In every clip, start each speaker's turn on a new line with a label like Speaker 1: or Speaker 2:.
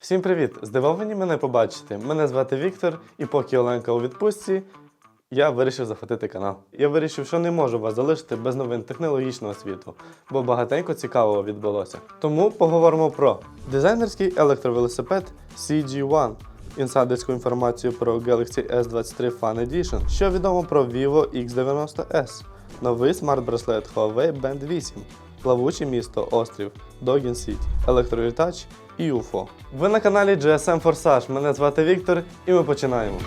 Speaker 1: Всім привіт! Здивовані мене побачити. Мене звати Віктор, і поки Оленка у відпустці, я вирішив захватити канал. Я вирішив, що не можу вас залишити без новин технологічного світу, бо багатенько цікавого відбулося. Тому поговоримо про дизайнерський електровелосипед CG1, інсайдерську інформацію про Galaxy S23 Fan Edition, що відомо про Vivo X90S, новий смарт-браслет Huawei Band 8, плавуче місто, острів, Dogin City, електролітач і UFO. Ви на каналі GSM Forsage. Мене звати Віктор, і ми починаємо.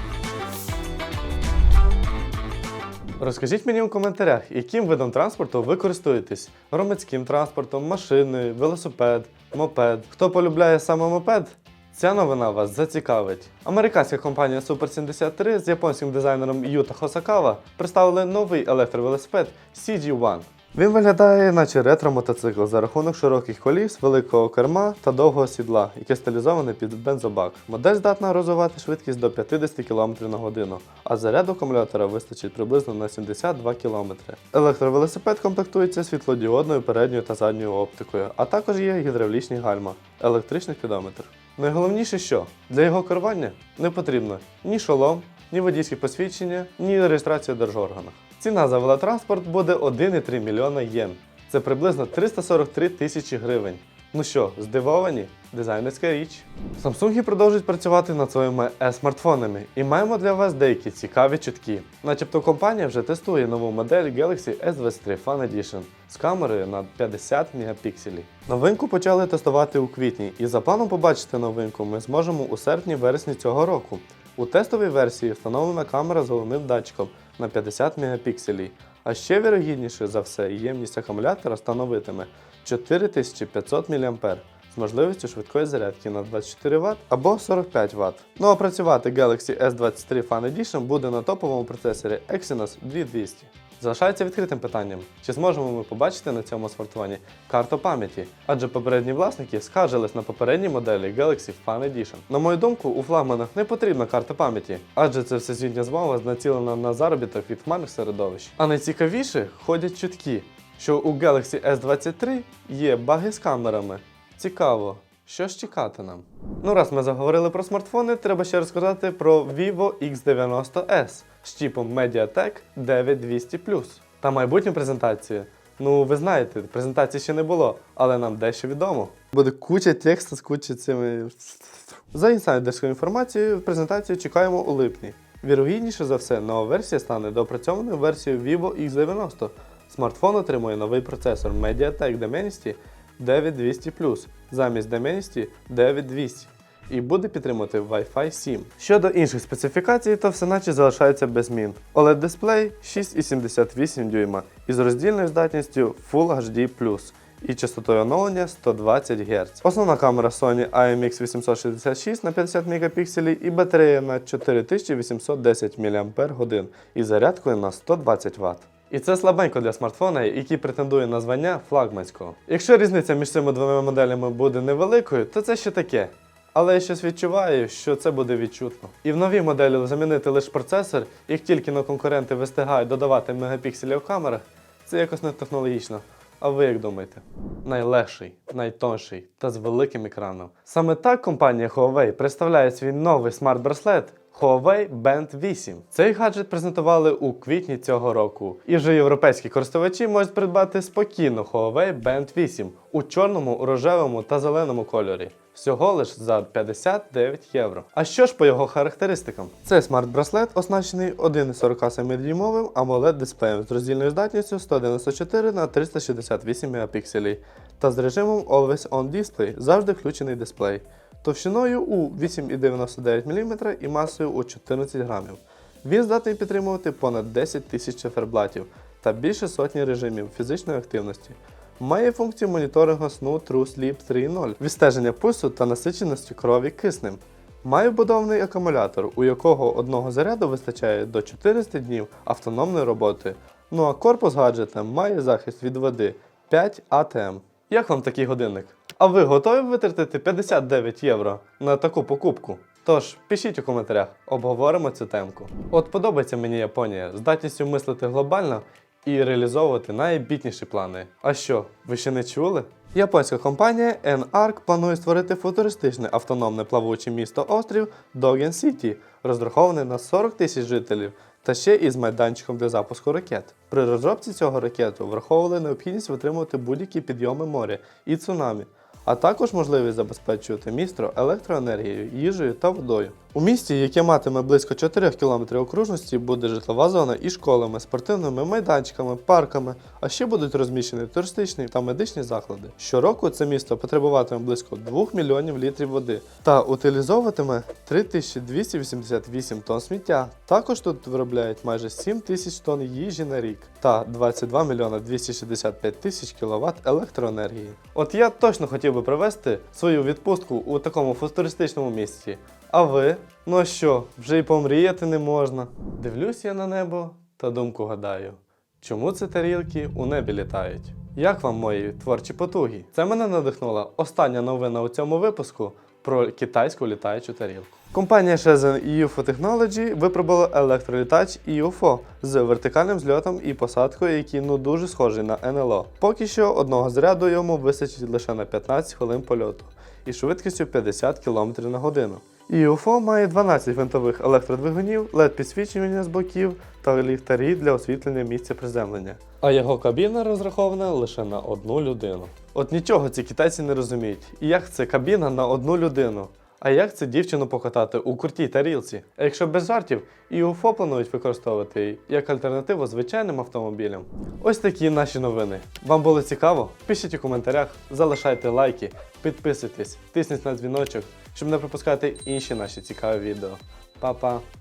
Speaker 1: Розкажіть мені у коментарях, яким видом транспорту ви користуєтесь: громадським транспортом, машиною, велосипед, мопед. Хто полюбляє саме мопед? Ця новина вас зацікавить. Американська компанія Super 73 з японським дизайнером Юта Хосакава представили новий електровелосипед CG1. Він виглядає, наче ретро-мотоцикл за рахунок широких коліс, великого керма та довгого сідла, яке стилізоване під бензобак. Модель здатна розвивати швидкість до 50 км на годину, а заряду акумулятора вистачить приблизно на 72 км. Електровелосипед комплектується світлодіодною передньою та задньою оптикою, а також є гідравлічні гальма, електричний спідометр. Найголовніше, що для його керування не потрібно ні шолом, ні водійське посвідчення, ні реєстрація в держорганах. Ціна за велотранспорт буде 1,3 мільйона єн. Це приблизно 343 тисячі гривень. Ну що, здивовані? Дизайнерська річ. Samsung продовжують працювати над своїми е-смартфонами, і маємо для вас деякі цікаві чутки. Начебто компанія вже тестує нову модель Galaxy S23 Fan Edition з камерою на 50 мегапікселів. Новинку почали тестувати у квітні, і за планом побачити новинку ми зможемо у серпні-вересні цього року. У тестовій версії встановлена камера з головним датчиком на 50 мегапікселів. А ще вірогідніше за все, ємність акумулятора становитиме 4500 мА з можливістю швидкої зарядки на 24 Вт або 45 Вт. Ну а працювати Galaxy S23 Fan Edition буде на топовому процесорі Exynos 2200. Залишається відкритим питанням, чи зможемо ми побачити на цьому смартфоні карту пам'яті, адже попередні власники скаржились на попередні моделі Galaxy Fan Edition. На мою думку, у флагманах не потрібна карта пам'яті, адже це всесвітня змова націлена на заробіток від хмарних середовищ. А найцікавіше ходять чутки, що у Galaxy S23 є баги з камерами. Цікаво, що ж чекати нам? Ну, раз ми заговорили про смартфони, треба ще розказати про Vivo X90S з чіпом MediaTek 9200 та майбутню презентацію. Ну, ви знаєте, презентації ще не було, але нам дещо відомо. Буде куча тексту з куча цими. За інсайдерською інформацією, презентацію чекаємо у липні. Вірогідніше за все, нова версія стане доопрацьованою версією Vivo X90. Смартфон отримує новий процесор MediaTek Dimensity 9200 замість Dimensity 9200 і буде підтримувати Wi-Fi 7. Щодо інших специфікацій, то все наче залишається без змін. OLED дисплей 6,78 дюйма із роздільною здатністю Full HD і частотою оновлення 120 Гц. Основна камера Sony IMX866 на 50 мегапікселів і батарея на 4810 мАч із зарядкою на 120 Вт. І це слабенько для смартфона, який претендує на звання флагманського. Якщо різниця між цими двома моделями буде невеликою, то це ще таке. Але я щось відчуваю, що це буде відчутно. І в новій моделі замінити лише процесор, як тільки на конкуренти вистигають додавати мегапікселів в камерах, це якось не технологічно. А ви як думаєте? Найлегший, найтонший та з великим екраном. Саме так компанія Huawei представляє свій новий смарт-браслет Huawei Band 8. Цей гаджет презентували у квітні цього року. І вже європейські користувачі можуть придбати спокійно Huawei Band 8 у чорному, рожевому та зеленому кольорі. Всього лиш за 59 євро. А що ж по його характеристикам? Цей смарт-браслет оснащений 1,47-дюймовим AMOLED дисплеєм з роздільною здатністю 194 на 368 мегапікселів та з режимом Always On Display завжди включений дисплей товщиною у 8,99 мм і масою у 14 грамів. Він здатний підтримувати понад 10 тисяч циферблатів та більше сотні режимів фізичної активності. Має функцію моніторингу сну True Sleep 3.0, відстеження пульсу та насиченості крові киснем. Має вбудований акумулятор, у якого одного заряду вистачає до 400 днів автономної роботи. Ну а корпус гаджета має захист від води 5 ATM. Як вам такий годинник? А ви готові витратити 59 євро на таку покупку? Тож пишіть у коментарях, обговоримо цю темку. От подобається мені Японія здатністю мислити глобально і реалізовувати найбітніші плани. А що, ви ще не чули? Японська компанія N-Arc планує створити футуристичне автономне плавуче місто острів Доген Сіті, розраховане на 40 тисяч жителів та ще із майданчиком для запуску ракет. При розробці цього ракету враховували необхідність витримувати будь-які підйоми моря і цунамі, а також можливість забезпечувати місто електроенергією, їжею та водою. У місті, яке матиме близько 4 км окружності, буде житлова зона із школами, спортивними майданчиками, парками, а ще будуть розміщені туристичні та медичні заклади. Щороку це місто потребуватиме близько 2 мільйонів літрів води та утилізовуватиме 3288 тонн сміття. Також тут виробляють майже 7 тисяч тонн їжі на рік та 22 мільйона 265 тисяч кВт електроенергії. От я точно хотів би провести свою відпустку у такому футуристичному місці. А ви? Ну а що, вже й помріяти не можна. Дивлюсь я на небо та думку гадаю. Чому це тарілки у небі літають? Як вам мої творчі потуги? Це мене надихнула остання новина у цьому випуску про китайську літаючу тарілку. Компанія Shenzhen UFO Technology випробувала електролітач UFO з вертикальним зльотом і посадкою, який ну дуже схожий на НЛО. Поки що одного заряду йому вистачить лише на 15 хвилин польоту і швидкістю 50 км на годину. UFO має 12 винтових електродвигунів, led підсвічування з боків та ліхтарі для освітлення місця приземлення. А його кабіна розрахована лише на одну людину. От нічого ці китайці не розуміють. І як це кабіна на одну людину? А як це дівчину покатати у крутій тарілці? А якщо без жартів, і УФО планують використовувати як альтернативу звичайним автомобілям. Ось такі наші новини. Вам було цікаво? Пишіть у коментарях, залишайте лайки, підписуйтесь, тисніть на дзвіночок, щоб не пропускати інші наші цікаві відео. Па-па!